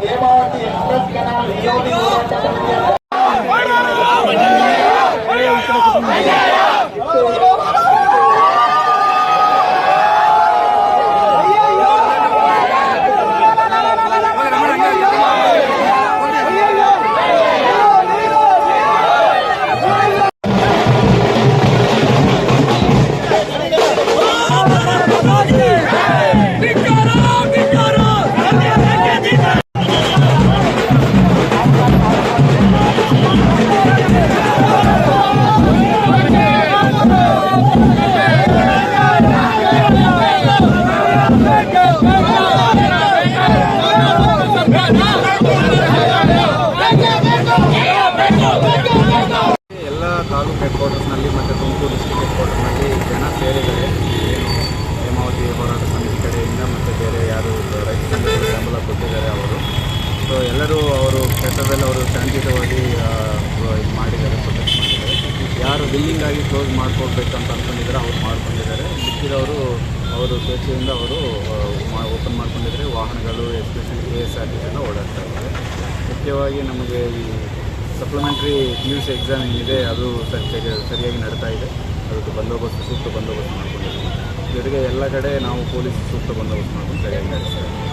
దేవావతి express canal నియోజక taluk head ಕ್ವಾರ್ಟರ್ಸ್ನಲ್ಲಿ ಮತ್ತು Tumakuru district head ಕ್ವಾರ್ಟರ್ನಲ್ಲಿ ಜನ ಸೇರಿದ್ದಾರೆ. ಹೇಮಾವತಿ ಹೋರಾಟ ಸಮಿತಿ ಕಡೆಯಿಂದ ಮತ್ತು ಬೇರೆ ಯಾರು ರೈತ ಸಂಘಗಳು ಬೆಂಬಲ ಕೊಟ್ಟಿದ್ದಾರೆ ಅವರು. ಸೊ ಎಲ್ಲರೂ ಅವರು ಕ್ಷೇತ್ರದಲ್ಲಿ ಅವರು ಶಾಂತಿಯುತವಾಗಿ ಇದು ಮಾಡಿದ್ದಾರೆ ಪ್ರೊಟೆಕ್ಟ್ ಮಾಡಿದ್ದಾರೆ. ಯಾರು ಬಿಲ್ಲಿಂಗ್ ಆಗಿ ಕ್ಲೋಸ್ ಮಾಡ್ಕೊಳ್ಬೇಕು ಅಂತ ಅಂದ್ಕೊಂಡಿದ್ದಾರೆ ಅವ್ರು ಮಾಡ್ಕೊಂಡಿದ್ದಾರೆ. ಮಿಕ್ಕಿದವರು ಅವರು ಸ್ವೇಚ್ಛೆಯಿಂದ ಅವರು ಓಪನ್ ಮಾಡ್ಕೊಂಡಿದ್ದಾರೆ. ವಾಹನಗಳು especially K S R T ಎಲ್ಲ ಓಡಾಡ್ತಾ ಇದ್ದಾರೆ. ಮುಖ್ಯವಾಗಿ ನಮಗೆ ಈ supplementary P U C exam ಏನಿದೆ, ಅದು ಸರಿ ಸರಿಯಾಗಿ ನಡೀತಾ ಇದೆ. ಅದಕ್ಕೆ ಬಂದೋಬಸ್ತ್ ಸೂಕ್ತ ಬಂದೋಬಸ್ತ್ ಮಾಡ್ಕೊಂಡಿದ್ದೀವಿ. ಜೊತೆಗೆ ಎಲ್ಲ ಕಡೆ ನಾವು ಪೊಲೀಸ್ ಸೂಕ್ತ ಬಂದೋಬಸ್ತ್ ಮಾಡ್ಕೊಂಡು ಸರಿಯಾಗಿ ನಡೆಸ್ತಾ ಇದ್ದೀವಿ